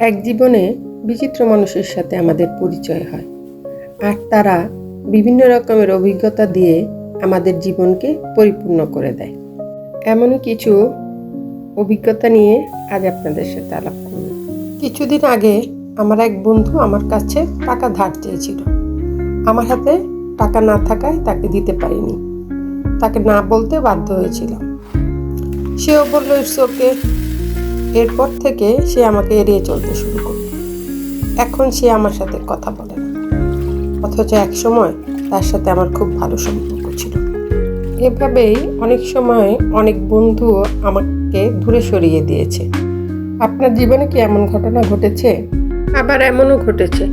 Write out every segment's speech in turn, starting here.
এক জীবনে বিচিত্র মানুষের সাথে আমাদের পরিচয় হয়। আর তারা বিভিন্ন রকমের অভিজ্ঞতা দিয়ে আমাদের জীবনকে পরিপূর্ণ করে দেয়। এমনই কিছু অভিজ্ঞতা নিয়ে আজ আপনাদের সাথে আলাপ করব। কিছুদিন আগে আমার এক বন্ধু আমার কাছে টাকা ধার চেয়েছিল। আমার হাতে টাকা না থাকায় তাকে দিতে পারিনি। তাকে না বলতে বাধ্য হয়েছিলাম। সেও বলল ইটস ওকে এরপর থেকে সে আমাকে এড়িয়ে চলতে শুরু করল। এখন সে আমার সাথে কথা বলে না। অথচ এক সময় তার সাথে আমার খুব ভালো সম্পর্ক ছিল। এভাবেই অনেক সময় অনেক বন্ধুও আমাকে দূরে সরিয়ে দিয়েছে। আপনার জীবনে কি এমন ঘটনা ঘটেছে? আবার এমনও ঘটেছে।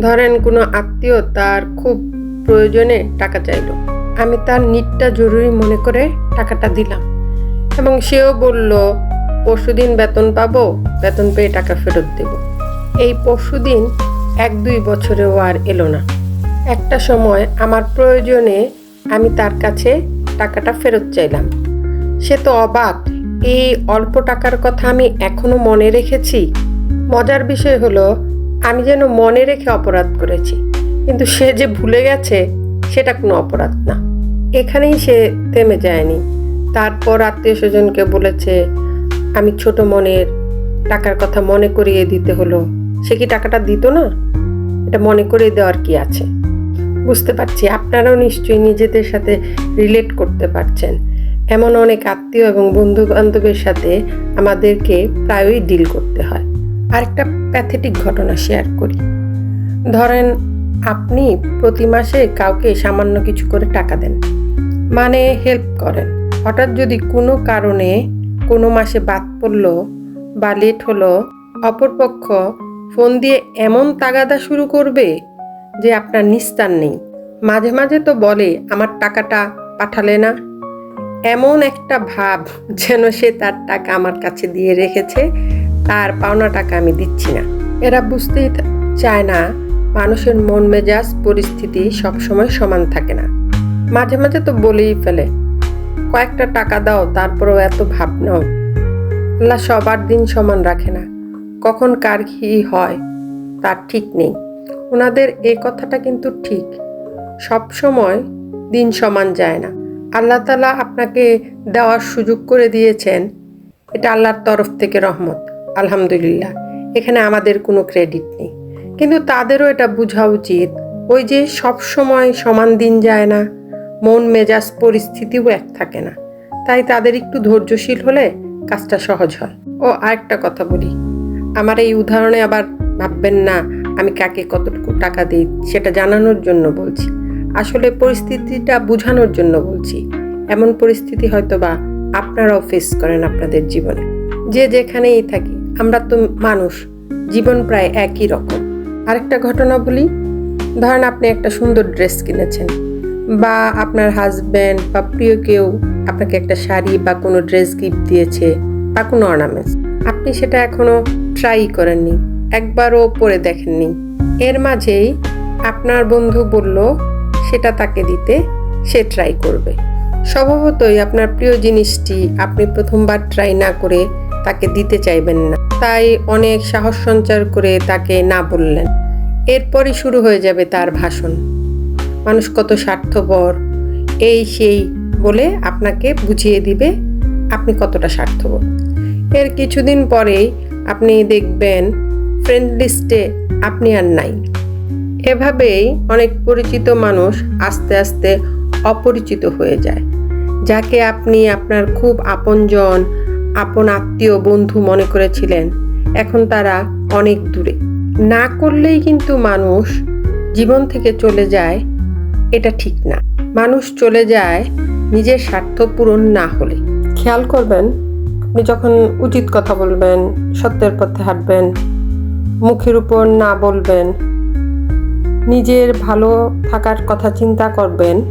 ধরেন কোনো আত্মীয় তার খুব প্রয়োজনে টাকা চাইলো। আমি তার নিটটা জরুরি মনে করে টাকাটা দিলাম। এবং সেও বলল পরশুদিন বেতন পাবো, বেতন পেয়ে টাকা ফেরত দেব। এই পরশুদিন এক দুই বছরেও আর এলো না। একটা সময় আমার প্রয়োজনে আমি তার কাছে টাকাটা ফেরত চাইলাম। সে তো অবাক, এই অল্প টাকার কথা আমি এখনও মনে রেখেছি। মজার বিষয় হলো, আমি যেন মনে রেখে অপরাধ করেছি, কিন্তু সে যে ভুলে গেছে, সেটা কোনো অপরাধ না। এখানেই সে থেমে যায়নি। তারপর আত্মীয় স্বজনকে বলেছে আমি ছোট মনের টাকার কথা মনে করিয়ে দিতে হলো। সে কি টাকাটা দিত না? এটা মনে করে দেওয়ার কি আছে? বুঝতে পারছি, আপনারাও নিশ্চয়ই নিজেদের সাথে রিলেট করতে পারছেন। এমন অনেক আত্মীয় এবং বন্ধু বান্ধবের সাথে আমাদেরকে প্রায়ই ডিল করতে হয়। আরেকটা প্যাথেটিক ঘটনা শেয়ার করি। ধরেন, আপনি প্রতি মাসে কাউকে সামান্য কিছু করে টাকা দেন। মানে হেল্প করেন। হঠাৎ যদি কোনো কারণে কোনো মাসে বাদ পড়ল বা লেট হলো, অপরপক্ষ ফোন দিয়ে এমন তাগাদা শুরু করবে যে আপনার নিস্তার নেই। মাঝে মাঝে তো বলে, আমার টাকাটা পাঠালে না। এমন একটা ভাব যেন সে তার টাকা আমার কাছে দিয়ে রেখেছে, তার পাওনা টাকা আমি দিচ্ছি না। এরা বুঝতেই চায় না, মানুষের মন মেজাজ পরিস্থিতি সবসময় সমান থাকে না। মাঝে মাঝে তো বলেই ফেলে কয়েকটা টাকা দাও, তারপরও এত ভাব নাও। আল্লাহ সবার দিন সমান রাখে না। কখন কার কি হয়, তার ঠিক নেই। ওনাদের এই কথাটা কিন্তু ঠিক। সব সময় দিন সমান যায় না। আল্লাহ তালা আপনাকে দেওয়ার সুযোগ করে দিয়েছেন। এটা আল্লাহর তরফ থেকে রহমত, আলহামদুলিল্লাহ। এখানে আমাদের কোনো ক্রেডিট নেই। কিন্তু তাদেরও এটা বোঝা উচিত। ওই যে সব সময় সমান দিন যায় না। মন মেজাজ পরিস্থিতিও এক থাকে না। তাই তাদের একটু ধৈর্যশীল হলে কাজটা সহজ হয়। ও আরেকটা কথা বলি। আমার এই উদাহরণে আবার ভাববেন না আমি কাকে কতটুকু টাকা দিই, সেটা জানানোর জন্য বলছি। আসলে পরিস্থিতিটা বোঝানোর জন্য বলছি। এমন পরিস্থিতি হয়তো বা আপনারাও ফেস করেন আপনাদের জীবনে। যে যেখানেই থাকি, আমরা তো মানুষ, জীবন প্রায় একই রকম। আরেকটা ঘটনা বলি। ধরেন আপনি একটা সুন্দর ড্রেস কিনেছেন। বা আপনার হাজব্যান্ড বা প্রিয় কেউ আপনাকে একটা শাড়ি বা কোনো ড্রেস গিফট দিয়েছে বা কোনো অর্নামেন্টস আপনি সেটা এখনও ট্রাই করেননি, একবারও পরে দেখেননি। এর মাঝেই আপনার বন্ধু বলল, সেটা তাকে দিতে সে ট্রাই করবে। স্বভাবতই আপনার প্রিয় জিনিসটি আপনি প্রথমবার ট্রাই না করে তাকে দিতে চাইবেন না। তাই অনেক সাহস সঞ্চার করে তাকে না বললেন। এরপরই শুরু হয়ে যাবে তার ভাষণ। মানুষ কত স্বার্থপর। এই সেই বলে আপনাকে বুঝিয়ে দিবে আপনি কতটা স্বার্থপর। এর কিছুদিন পরেই আপনি দেখবেন ফ্রেন্ড লিস্টে আপনি আর নাই। এভাবেই অনেক পরিচিত মানুষ আস্তে আস্তে অপরিচিত হয়ে যায়, যাকে আপনি আপনার খুব আপনজন, আপন আত্মীয় বন্ধু মনে করেছিলেন। এখন তারা অনেক দূরে। না করলেই কিন্তু মানুষ জীবন থেকে চলে যায় এটা ঠিক না। মানুষ চলে যায় নিজের স্বার্থ পূরণ না হলে। খেয়াল করবেন, আপনি যখন উচিত কথা বলবেন, সত্যের পথে হাঁটবেন, মুখের উপর না বলবেন, নিজের ভালো থাকার কথা চিন্তা করবেন,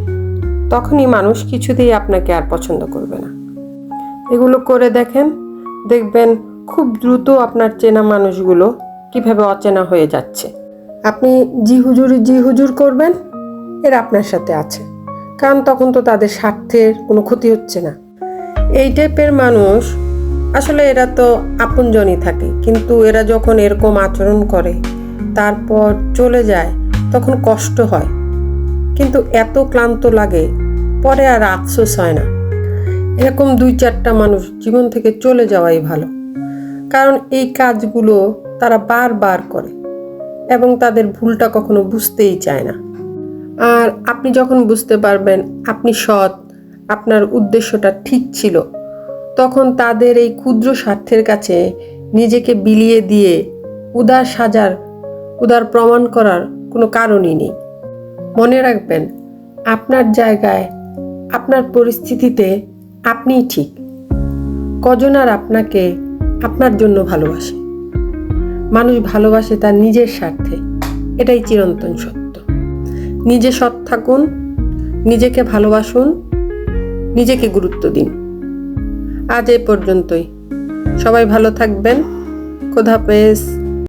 তখনই মানুষ কিছুতেই আপনাকে আর পছন্দ করবে না। এগুলো করে দেখেন, দেখবেন খুব দ্রুত আপনার চেনা মানুষগুলো কীভাবে অচেনা হয়ে যাচ্ছে। আপনি জি হুজুর জি হুজুর করবেন এরা আপনার সাথে আছে। কারণ তখন তো তাদের স্বার্থের কোনো ক্ষতি হচ্ছে না। এই টাইপের মানুষ, আসলে এরা তো আপনজনই থাকে। কিন্তু এরা যখন এরকম আচরণ করে, তারপর চলে যায়, তখন কষ্ট হয়। কিন্তু এত ক্লান্ত লাগে, পরে আর আফসোস হয় না। এরকম দুই চারটা মানুষ জীবন থেকে চলে যাওয়াই ভালো। কারণ এই কাজগুলো তারা বারবার করে এবং তাদের ভুলটা কখনো বুঝতেই চায় না। আর আপনি যখন বুঝতে পারবেন আপনি সৎ, আপনার উদ্দেশ্যটা ঠিক ছিল, তখন তাদের এই ক্ষুদ্র স্বার্থের কাছে নিজেকে বিলিয়ে দিয়ে উদার সাজার, উদার প্রমাণ করার কোনো কারণই নেই। মনে রাখবেন, আপনার জায়গায়, আপনার পরিস্থিতিতে আপনিই ঠিক। কজন আর আপনাকে আপনার জন্য ভালোবাসে? মানুষ ভালোবাসে তার নিজের স্বার্থে, এটাই চিরন্তন সত্য। নিজে সৎ থাকুন, নিজেকে ভালোবাসুন, নিজেকে গুরুত্ব দিন। আজ এ পর্যন্তই। সবাই ভালো থাকবেন। খোদা হাফেজ।